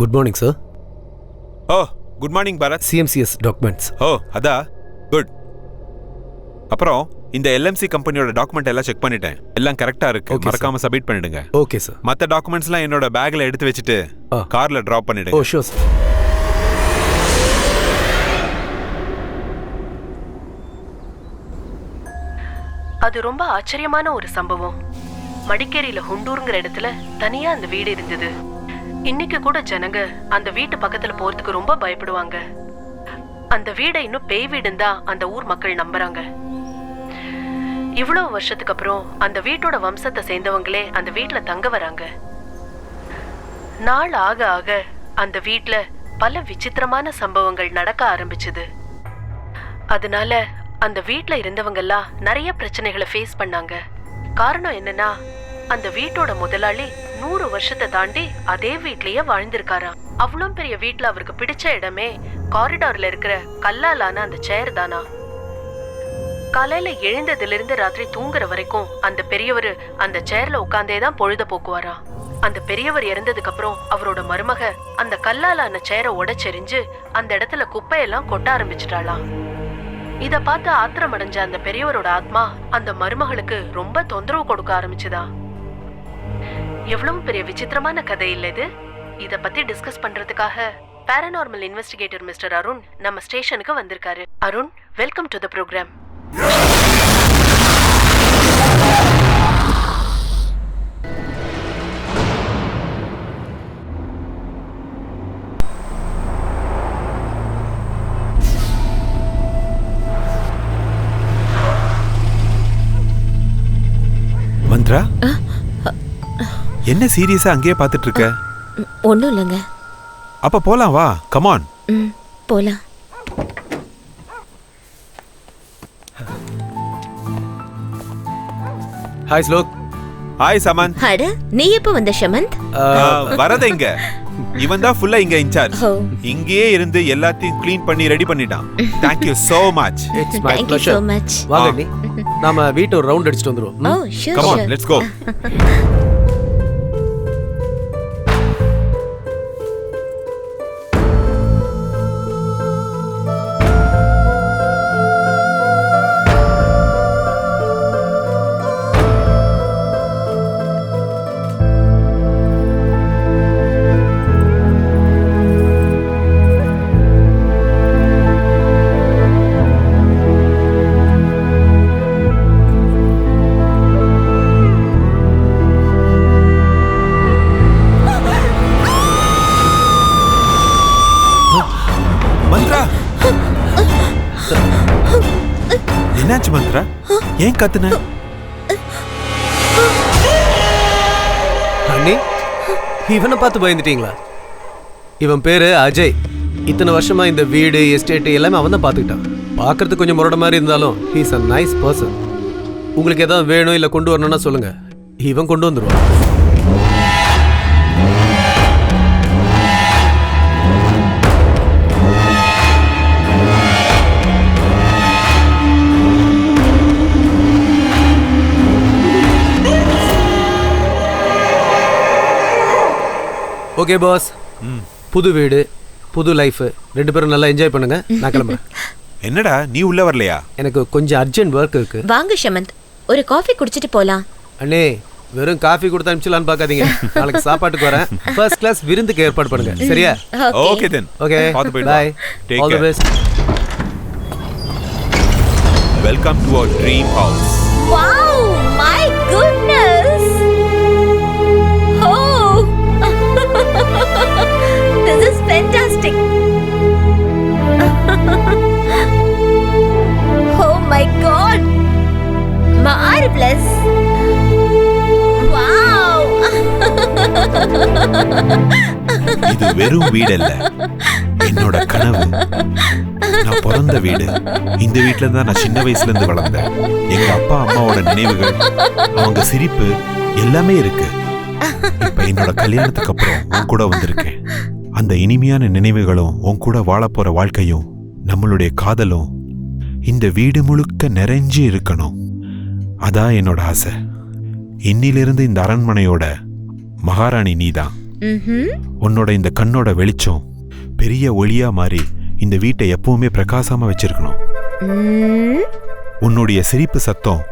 Good morning sir oh good morning Bharath CMCS documents oh அதா? Good அப்புறம் இந்த LMC கம்பெனியோட டாக்குமெண்ட் எல்லாம் செக் பண்ணிட்டேன். எல்லாம் கரெக்டா இருக்கு. Okay, sir. மறக்காம சப்மிட் பண்ணிடுங்க. ஓகே சார் மத்த டாக்குமெண்ட்ஸ்லாம் என்னோட பேக்ல எடுத்து வச்சுட்டு ஆ. கார்ல டிராப் ஓ பண்ணிடுங்க. ஷோர் சார் அது ரொம்ப ஆச்சரியமான ஒரு சம்பவம். மடிக்கேரியில ஹுண்டூருங்கிற இடத்துல தனியா அந்த வீடு இருந்தது. இன்னைக்கு கூட ஜனங்க அந்த வீட்டு பக்கத்துல போறதுக்கு ரொம்ப பயப்படுவாங்க. அந்த வீடை இன்னும் பேய் வீடுன்னு தான் அந்த ஊர் மக்கள் நம்புறாங்க. இவ்வளவு வருஷத்துக்கு அப்புறம் அந்த வீட்டோட வம்சத்தை சேர்ந்தவங்களே அந்த வீட்டுல தங்க வராங்க. நாள் ஆக ஆக அந்த வீட்டுல பல விசித்திரமான சம்பவங்கள் நடக்க ஆரம்பிச்சது. அதனால அந்த வீட்டுல இருந்தவங்கெல்லாம் நிறைய பிரச்சனைகளை ஃபேஸ் பண்ணாங்க. காரணம் என்னன்னா அந்த வீட்டோட முதலாளி நூறு வருஷத்தை தாண்டி அதே வீட்லயே வாழ்ந்திருக்காராம். அவ்வளோ பெரிய வீட்ல அவருக்கு பிடிச்ச இடமே காரிடார்ல இருக்கிற கல்லாலான அந்த சேர் தானா? காலையில எழுந்ததுல இருந்து ராத்திரி தூங்குற வரைக்கும் அந்த பெரியவர் அந்த சேர்ல உட்காந்தே தான் பொழுத போக்குவாராம் அந்த பெரியவர் இறந்ததுக்கு அப்புறம் அவரோட மருமக அந்த கல்லாலான சேரை உடச்செறிஞ்சு அந்த இடத்துல குப்பையெல்லாம் கொட்ட ஆரம்பிச்சிட்டாளாம். இத பார்த்து ஆத்திரமடைஞ்ச அந்த பெரியவரோட ஆத்மா அந்த மருமகளுக்கு ரொம்ப தொந்தரவு கொடுக்க ஆரம்பிச்சுதா? எவ்வளவு பெரிய விசித்திரமான கதை இல்ல இது? இத பத்தி டிஸ்கஸ் பண்றதுக்காக பாராநார்மல் இன்வெஸ்டிகேட்டர் மிஸ்டர் அருண் நம்ம ஸ்டேஷனுக்கு வந்திருக்காரு. Arun welcome to the program Mantra? என்ன சீரியஸா அங்கேயே பார்த்துட்டு இருக்க ஒன்றும் இல்லைங்க. அப்ப போலாம் வா. கமான் ம் போகலாம் ஹாய் ஸ்லோக் ஹாய் சமன் அட நீ எப்போ வந்த ஷமந்த்? வரத இங்க. இவன் தான் ஃபுல்லா இங்க இன்சார்ஜ் இங்கேயே இருந்து எல்லாத்தையும் க்ளீன் பண்ணி ரெடி பண்ணிட்டான். Thank you so much it's my much வாங்க நாம வீட்டை ஒரு ரவுண்ட் அடிச்சுட்டு வந்துருவோம். ஓ? Sure come on sure let's go ஏன் கத்துன? அண்ணி இவனை பார்த்து பயந்துட்டீங்களா? இவன் பேரு அஜய். இத்தனை வருஷமா இந்த வீடு எஸ்டேட் எல்லாமே அவன் தான் பார்த்துக்கிட்டான். பார்க்கறதுக்கு கொஞ்சம் முரட மாதிரி இருந்தாலும் ஹீஸ் அ நைஸ் பர்சன் உங்களுக்கு எதாவது வேணும் இல்லை கொண்டு வரணும்னா சொல்லுங்க. இவன் கொண்டு வந்துடுவான் ஓகே பாஸ் புது வீடு புது லைஃப் ரெண்டு பேரும் நல்லா என்ஜாய் பண்ணுங்க. நான் கிளம்புறேன். என்னடா நீ உள்ள வரலையா? எனக்கு கொஞ்சம் அர்ஜென்ட் ஒர்க் இருக்கு. வாங்க ஷமந்த். ஒரு காஃபி குடிச்சிட்டு போலாம். அண்ணே வெறும் காஃபி கொடுத்து அனுப்பிச்சலான்னு பார்க்காதீங்க. நாளைக்கு சாப்பாட்டுக்கு வரேன். ஃபர்ஸ்ட் கிளாஸ் விருந்துக்கு ஏற்பாடு பண்ணுங்க. சரியா? Okay then okay bye take all the best welcome to our dream house wow my goodness my God marvellous wow இது வெறும் வீடு இல்ல என்னோட கனவு. நான் பிறந்த வீடு. இந்த வீட்ல தான் நான் சின்ன வயசுல இருந்து வளர்ந்தேன். எங்க அப்பா அம்மாவோட நினைவுகள் அவங்க சிரிப்பு எல்லாமே இருக்கு. இப்ப என்னோட கல்யாணத்துக்கு அப்புறம் உன் கூட வந்திருக்கேன். அந்த இனிமையான நினைவுகளும் உன் கூட வாழப் போற வாழ்க்கையும் நம்மளுடைய காதலும் இந்த வீடு முழுக்க நிறைஞ்சு இருக்கணும். அதான் என்னோட ஆசை. இன்னிலிருந்து இந்த அரண்மனையோட மகாராணி நீதான். உன்னோட இந்த கண்ணோட வெளிச்சம் பெரிய ஒளியா மாறி இந்த வீட்டை எப்பவுமே பிரகாசமா வச்சிருக்கணும். உன்னுடைய சிரிப்பு சத்தம்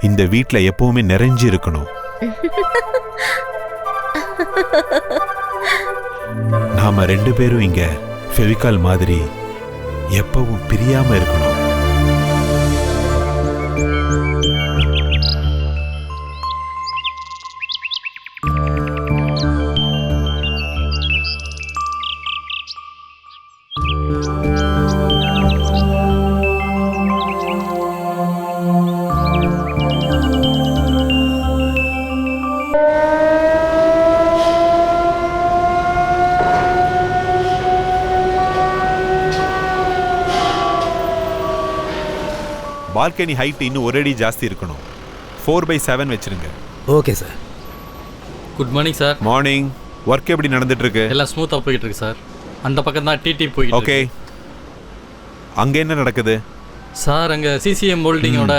இந்த வீட்ல எப்பவுமே நிறைஞ்சு இருக்கணும். நாம ரெண்டு பேரும் இங்க ஃபெவிகால் மாதிரி எப்பவும் பிரியாம இருக்கணும். பால்கனி ஹைட் இன்னும் ஒரு அடி ஜாஸ்தி இருக்கணும். ஃபோர் பை செவன் வச்சிருங்க. Okay sir good morning sir morning work எப்படி நடந்துட்டு இருக்கு எல்லாம் ஸ்மூத்தாக போயிட்டு இருக்கு சார் அந்த பக்கம் தான் டிடி போயிட்டு ஓகே அங்க என்ன நடக்குது. சார் அங்கே சிசிஎம் மோல்டிங்கோட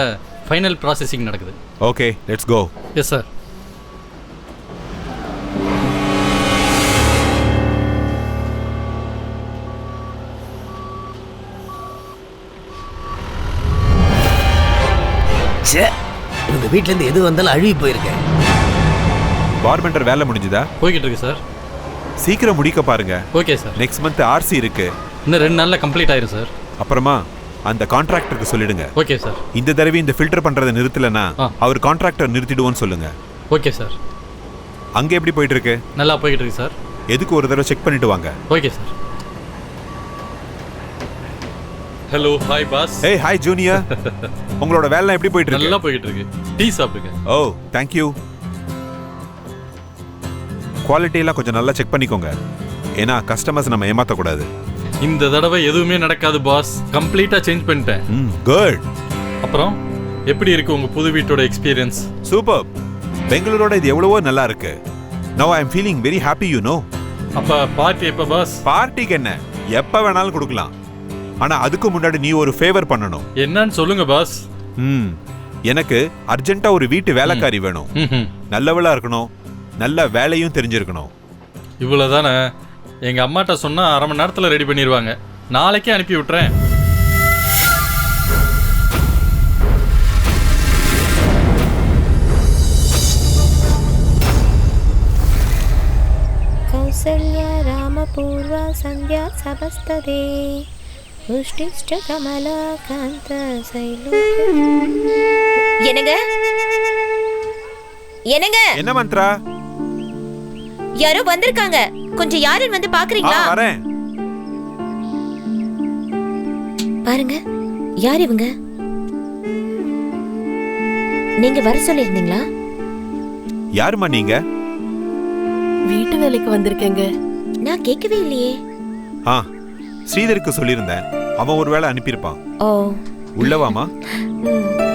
ஃபைனல் ப்ராசஸிங் நடக்குது. Okay let's go yes sir சே இவங்க வீட்ல இருந்து எது வந்தாலும் அழுகி போயிருக்கேன். பார்பெண்டர் வேலை முடிஞ்சுதா? போய்கிட்டு இருக்கு சார். சீக்கிரம் முடிக்க பாருங்க. Okay sir. Next month RC இருக்கு. இன்னும் ரெண்டு நாளில் கம்ப்ளீட் ஆயிரும் சார். அப்புறமா அந்த கான்ட்ராக்டருக்கு சொல்லிடுங்க. Okay sir. இந்த தடவை இந்த ஃபில்டர் பண்றதை நிறுத்தலனா ஆ. அவர் கான்ட்ராக்டர் நிறுத்திடுவோன்னு சொல்லுங்க. Okay sir. அங்க எப்படி போயிட்டு இருக்கு? நல்லா போய்கிட்டு இருக்கு சார். எதுக்கு ஒரு தடவை செக் பண்ணிட்டு வாங்க. Okay sir. Hello hi boss ஏய் ஹாய் ஜூனியர் உங்களோட வேலை எப்படி போயிட்டு நல்லா இருக்கு? போய்கிட்டு இருக்கு டீ சாப்பிடுங்க. ஓ தேங்க்யூ குவாலிட்டி எல்லாம் கொஞ்சம் நல்லா செக் பண்ணிக்கோங்க. ஏன்னா கஸ்டமர்ஸ் நம்ம ஏமாத்தக்கூடாது. இந்த தடவை எதுவுமே நடக்காது பாஸ் கம்ப்ளீட்டாக சேஞ்ச் பண்ணிட்டேன். ம் குட் அப்புறம் எப்படி இருக்கு உங்க புது வீட்டோட எக்ஸ்பீரியன்ஸ் சூப்பர் பெங்களூரோட இது எவ்வளவோ நல்லா இருக்கு. Now I am feeling very happy you know அப்ப பார்ட்டி எப்ப பாஸ் பார்ட்டிக்கு என்ன? எப்ப வேணாலும் கொடுக்கலாம். ஆனா அதுக்கு முன்னாடி நீ ஒரு ஃபேவர் பண்ணணும் என்னன்னு சொல்லுங்க பாஸ் ம் எனக்கு அர்ஜென்ட்டா ஒரு வீட்டு வேலைக்காரி வேணும் ம்ஹும். நல்லவளா இருக்கணும் நல்ல வேலையும் தெரிஞ்சிருக்கணும் இவ்வளவுதானே எங்க அம்மாட்ட சொன்னா அரை மணி நேரத்துல ரெடி பண்ணிடுவாங்க நாளைக்கே அனுப்பி விட்டுறேன் कौसल्या रामपूर्वा सन्ध्या सपस्तदे புஷ்டிஷ்ட கமலாகாந்த என்னங்க? என்னங்க? என்ன மந்த்ரா? யாரோ வந்திருக்காங்க. கொஞ்சம் யாரும் வந்து பாக்குறீங்களா? வரேன். பாருங்க. யார் இவங்க? நீங்க வர சொல்லியிருந்தீங்களா? யாருமா நீங்க? வீட்டு வேலைக்கு வந்திருக்கேங்க. நான் கேட்கவே இல்லையே. ஆ ஸ்ரீதருக்கு சொல்லியிருந்தேன். அவன் ஒரு வேளை அனுப்பியிருப்பான் ஓ. உள்ளவாமா? ம்.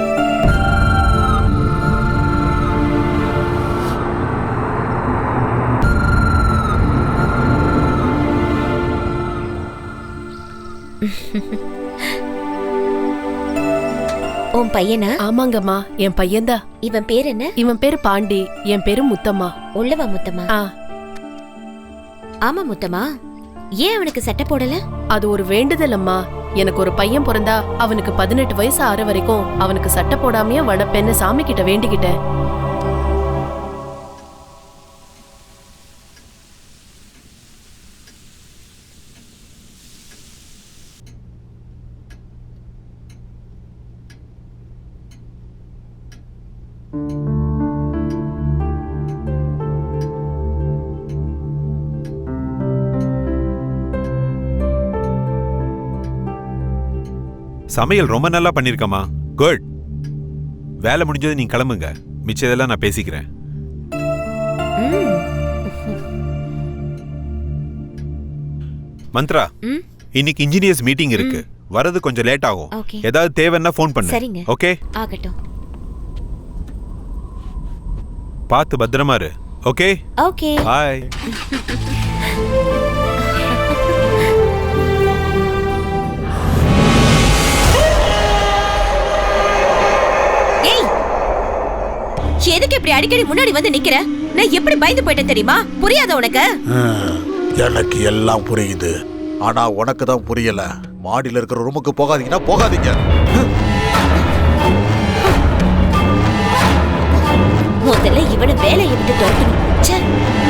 உன் பையனா? ஆமாங்கம்மா என் பையன்தான். இவன் பேர் என்ன? இவன் பேரு பாண்டி என் பேரு முத்தம்மா. உள்ளவா முத்தம்மா? ஆ. ஆமா முத்தம்மா. ஏன் அவனுக்கு சட்டை போடல? அது ஒரு வேண்டுதல் அம்மா. எனக்கு ஒரு பையன் பிறந்தா அவனுக்கு பதினெட்டு வயசு ஆற வரைக்கும் அவனுக்கு சட்டை போடாமையே வளர்ப்பேன்னு சாமி கிட்ட வேண்டிக்கிட்டேன். சமையல் ரொம்ப நல்லா பண்ணிருக்கமா குட் வேலை முடிஞ்சது நீ கிளம்புங்க. மிச்சதெல்லாம் நான் பேசிக்கிறேன். மந்த்ரா. இன்னைக்கு இன்ஜினியர்ஸ் மீட்டிங் இருக்கு. வரது கொஞ்சம் லேட் ஆகும். Okay. ஏதாவது தேவைன்னா ஃபோன் பண்ணு. சரிங்க. ஓகே? ஆகட்டும். பார்த்து பத்திரமா இரு. ஓகே? ஓகே. பாய் எதுக்கு இப்படி அடிக்கடி முன்னாடி வந்து நிக்கிற? நான் எப்படி பயந்து போயிட்டேன் தெரியுமா? புரியாத உனக்கு? எனக்கு எல்லாம் புரியுது. ஆனா உனக்கு தான் புரியல. மாடியில் இருக்கிற ரூமுக்கு போகாதீங்கன்னா போகாதீங்க. முதல்ல இவனை வேலையை விட்டு துரத்தணும்.